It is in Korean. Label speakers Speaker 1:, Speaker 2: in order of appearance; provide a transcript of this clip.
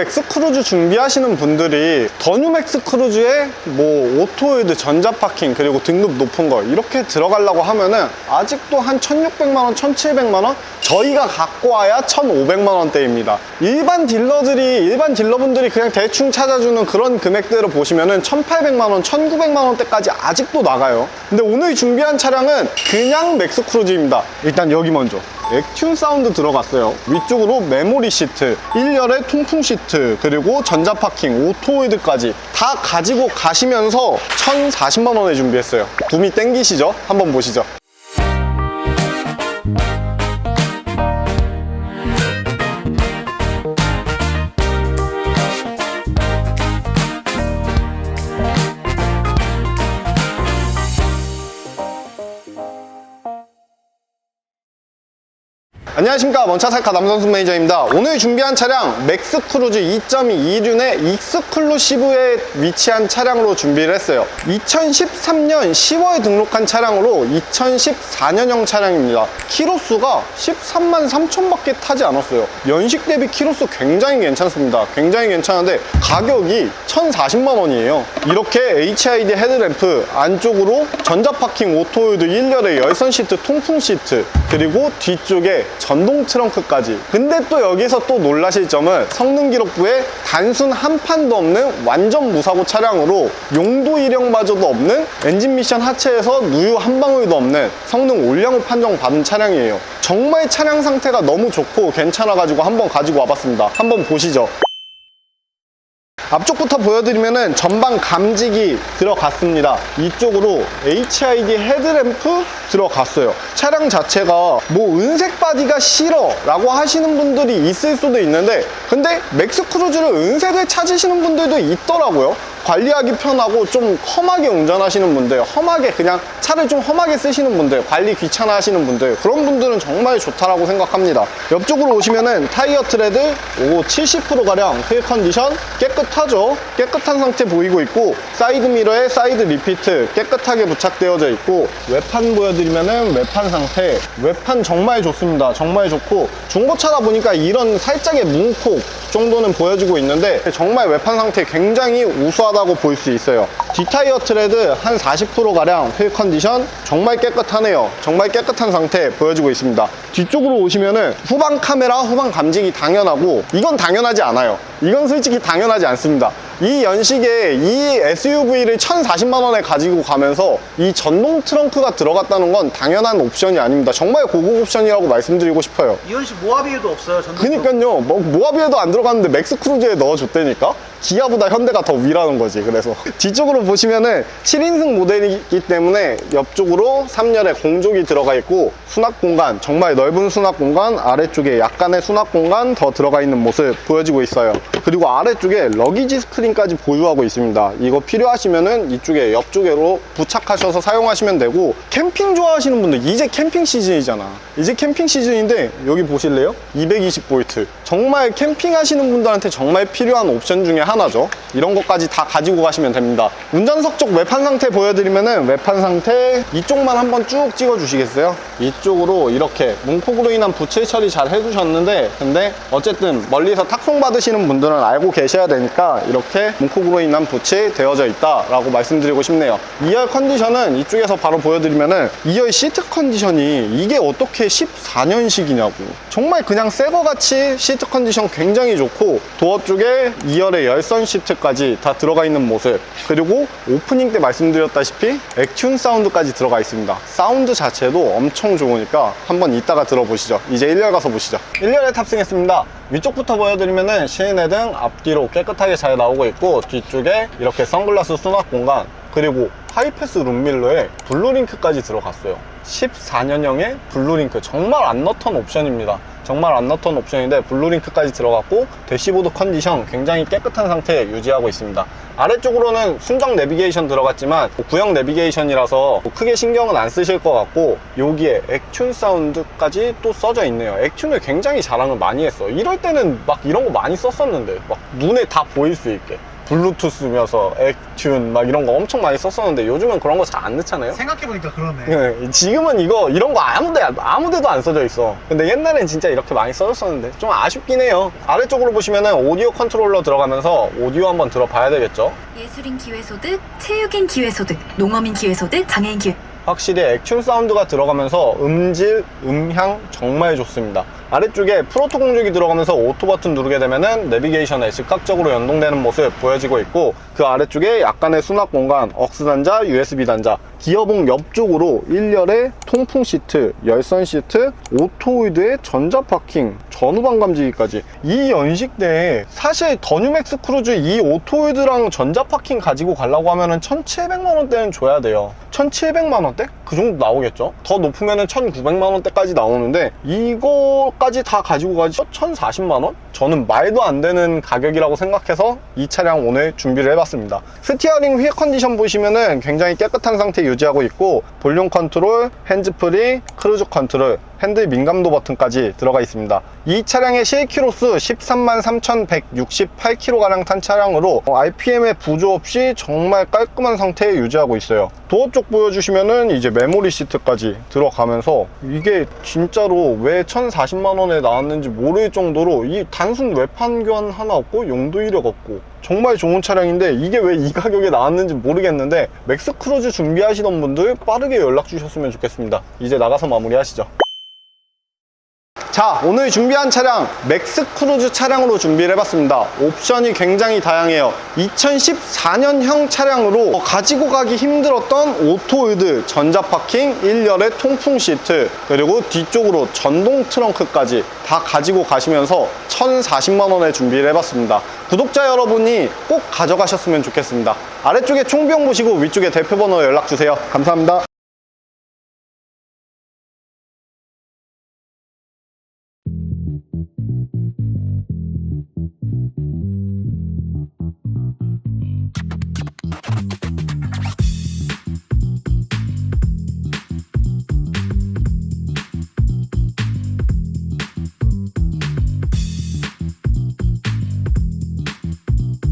Speaker 1: 맥스 크루즈 준비하시는 분들이 더뉴 맥스 크루즈에 뭐 오토웨드 전자 파킹 그리고 등급 높은 거 이렇게 들어가려고 하면은 아직도 한 1600만 원, 1700만 원 저희가 갖고 와야 1500만 원대입니다. 일반 딜러들이 일반 딜러분들이 그냥 대충 찾아주는 그런 금액대로 보시면은 1800만 원, 1900만 원대까지 아직도 나가요. 근데 오늘 준비한 차량은 그냥 맥스 크루즈입니다. 일단 여기 먼저 액튠 사운드 들어갔어요. 위쪽으로 메모리 시트, 1열에 통풍 시트, 그리고 전자 파킹, 오토웨드까지 다 가지고 가시면서 1,040만 원에 준비했어요. 구미 땡기시죠? 한번 보시죠. 안녕하십니까. 먼차살카 남선수 매니저입니다. 오늘 준비한 차량 맥스 크루즈 2.2 2륜의 익스클루시브에 위치한 차량으로 준비를 했어요. 2013년 10월에 등록한 차량으로 2014년형 차량입니다. 키로수가 13만 3천 밖에 타지 않았어요. 연식 대비 키로수 굉장히 괜찮습니다. 굉장히 괜찮은데 가격이 1,040만 원이에요. 이렇게 HID 헤드램프 안쪽으로 전자 파킹 오토홀드 1열에 열선 시트 통풍 시트 그리고 뒤쪽에 전동 트렁크까지. 근데 또 여기서 또 놀라실 점은 성능 기록부에 단순 한 판도 없는 완전 무사고 차량으로 용도 이력마저도 없는 엔진 미션 하체에서 누유 한 방울도 없는 성능 올량을 판정받은 차량이에요. 정말 차량 상태가 너무 좋고 괜찮아가지고 한번 가지고 와봤습니다. 한번 보시죠 앞쪽부터 보여드리면은 전방 감지기 들어갔습니다. 이쪽으로 HID 헤드램프 들어갔어요. 차량 자체가 뭐 은색 바디가 싫어 라고 하시는 분들이 있을 수도 있는데 근데 맥스 크루즈를 은색을 찾으시는 분들도 있더라고요. 관리하기 편하고 좀 험하게 운전하시는 분들, 험하게 그냥 차를 좀 험하게 쓰시는 분들, 관리 귀찮아 하시는 분들, 그런 분들은 정말 좋다라고 생각합니다. 옆쪽으로 오시면은 타이어 트레드 오 70%가량 휠 컨디션 깨끗하죠? 깨끗한 상태 보이고 있고, 사이드 미러에 사이드 리피트 깨끗하게 부착되어져 있고, 외판 보여드리면은 외판 상태, 외판 정말 좋습니다. 정말 좋고, 중고차다 보니까 이런 살짝의 뭉콕 정도는 보여지고 있는데, 정말 외판 상태 굉장히 우수하다 고 볼 수 있어요. 뒷타이어 트레드 한 40%가량 휠 컨디션 정말 깨끗하네요. 정말 깨끗한 상태 보여지고 있습니다. 뒤쪽으로 오시면은 후방 카메라, 후방 감지기 당연하고 이건 당연하지 않아요. 이건 솔직히 당연하지 않습니다. 이 연식에 이 SUV를 1,040만 원에 가지고 가면서 이 전동 트렁크가 들어갔다는 건 당연한 옵션이 아닙니다. 정말 고급 옵션이라고 말씀드리고 싶어요.
Speaker 2: 이현식 모하비에도 없어요. 전동
Speaker 1: 그니까요 뭐 모하비에도 안 들어갔는데 맥스 크루즈에 넣어줬다니까 기아보다 현대가 더 위라는 거지 그래서 뒤쪽으로 보시면은 7인승 모델이기 때문에 옆쪽으로 3열에 공족이 들어가 있고 수납 공간 정말 넓은 수납 공간 아래쪽에 약간의 수납 공간 더 들어가 있는 모습 보여지고 있어요 그리고 아래쪽에 러기지 스크린 까지 보유하고 있습니다. 이거 필요하시면은 이쪽에 옆쪽으로 부착하셔서 사용하시면 되고 캠핑 좋아하시는 분들 이제 캠핑 시즌이잖아. 이제 캠핑 시즌인데 여기 보실래요? 220V 정말 캠핑 하시는 분들한테 정말 필요한 옵션 중에 하나죠. 이런 것까지 다 가지고 가시면 됩니다. 운전석 쪽 외판 상태 보여드리면은 외판 상태 이쪽만 한번 쭉 찍어 주시겠어요? 이쪽으로 이렇게 문콕으로 인한 부칠 처리 잘 해주셨는데 근데 어쨌든 멀리서 탁송 받으시는 분들은 알고 계셔야 되니까 이렇게 문콕으로 인한 부치 되어져 있다라고 말씀드리고 싶네요. 2열 컨디션은 이쪽에서 바로 보여드리면은 2열 시트 컨디션이 이게 어떻게 14년식이냐고. 정말 그냥 새거 같이 시트 컨디션 굉장히 좋고 도어 쪽에 2열에 열선 시트까지 다 들어가 있는 모습. 그리고 오프닝 때 말씀드렸다시피 액튠 사운드까지 들어가 있습니다. 사운드 자체도 엄청 좋으니까 한번 이따가 들어보시죠. 이제 1열 가서 보시죠. 1열에 탑승했습니다 위쪽부터 보여드리면은 시네등 앞뒤로 깨끗하게 잘 나오고 있고 뒤쪽에 이렇게 선글라스 수납 공간 그리고 하이패스 룸밀러에 블루링크까지 들어갔어요. 14년형의 블루링크. 정말 안 넣던 옵션입니다. 정말 안 넣던 옵션인데 블루링크까지 들어갔고 대시보드 컨디션 굉장히 깨끗한 상태 유지하고 있습니다 아래쪽으로는 순정 내비게이션 들어갔지만 구형 내비게이션이라서 크게 신경은 안 쓰실 것 같고 여기에 액튠 사운드까지 또 써져 있네요. 액튠을 굉장히 자랑을 많이 했어. 이럴 때는 막 이런 거 많이 썼었는데 막 눈에 다 보일 수 있게 블루투스면서 액튠 막 이런 거 엄청 많이 썼었는데 요즘은 그런 거 잘 안 넣잖아요.
Speaker 2: 생각해보니까 그러네.
Speaker 1: 예, 지금은 이거 이런 거 아무데 아무데도 안 써져 있어. 근데 옛날엔 진짜 이렇게 많이 써졌었는데 좀 아쉽긴 해요. 아래쪽으로 보시면은 오디오 컨트롤러 들어가면서 오디오 한번 들어봐야 되겠죠.
Speaker 3: 예술인 기회소득, 체육인 기회소득, 농어민 기회소득, 장애인 기회
Speaker 1: 확실히 액튠 사운드가 들어가면서 음질, 음향 정말 좋습니다. 아래쪽에 프로토 공조기 들어가면서 오토 버튼 누르게 되면은 내비게이션에 즉각적으로 연동되는 모습 보여지고 있고 그 아래쪽에 약간의 수납 공간, 억스 단자, USB 단자, 기어봉 옆쪽으로 1열의 통풍 시트, 열선 시트, 오토오이드의 전자 파킹, 전후방 감지기까지 이 연식대에 사실 더 뉴맥스 크루즈 이 오토오이드랑 전자 파킹 가지고 가려고 하면은 1,700만 원대는 줘야 돼요. 1,700만 원대? 그 정도 나오겠죠? 더 높으면은 1,900만 원대까지 나오는데 이거까지 다 가지고 가지 1,040만 원? 저는 말도 안 되는 가격이라고 생각해서 이 차량 오늘 준비를 해봤습니다. 스티어링 휠 컨디션 보시면은 굉장히 깨끗한 상태 유지하고 있고 볼륨 컨트롤, 핸즈프리, 크루즈 컨트롤, 핸들 민감도 버튼까지 들어가 있습니다. 이 차량의 실키로수 13만 3,168km가량 탄 차량으로 RPM의 부조 없이 정말 깔끔한 상태에 유지하고 있어요. 도어 쪽 보여주시면은 이제 메모리 시트까지 들어가면서 이게 진짜로 왜 1,040만 원에 나왔는지 모를 정도로 이 단순 외판 교환 하나 없고 용도 이력 없고 정말 좋은 차량인데 이게 왜 이 가격에 나왔는지 모르겠는데 맥스 크루즈 준비하시던 분들 빠르게 연락 주셨으면 좋겠습니다. 이제 나가서 마무리하시죠. 자 오늘 준비한 차량 맥스 크루즈 차량으로 준비를 해봤습니다. 옵션이 굉장히 다양해요. 2014년형 차량으로 가지고 가기 힘들었던 오토우드 전자파킹 1열의 통풍 시트 그리고 뒤쪽으로 전동 트렁크까지 다 가지고 가시면서 1040만원에 준비를 해봤습니다. 구독자 여러분이 꼭 가져가셨으면 좋겠습니다. 아래쪽에 총비용 보시고 위쪽에 대표 번호 연락주세요. 감사합니다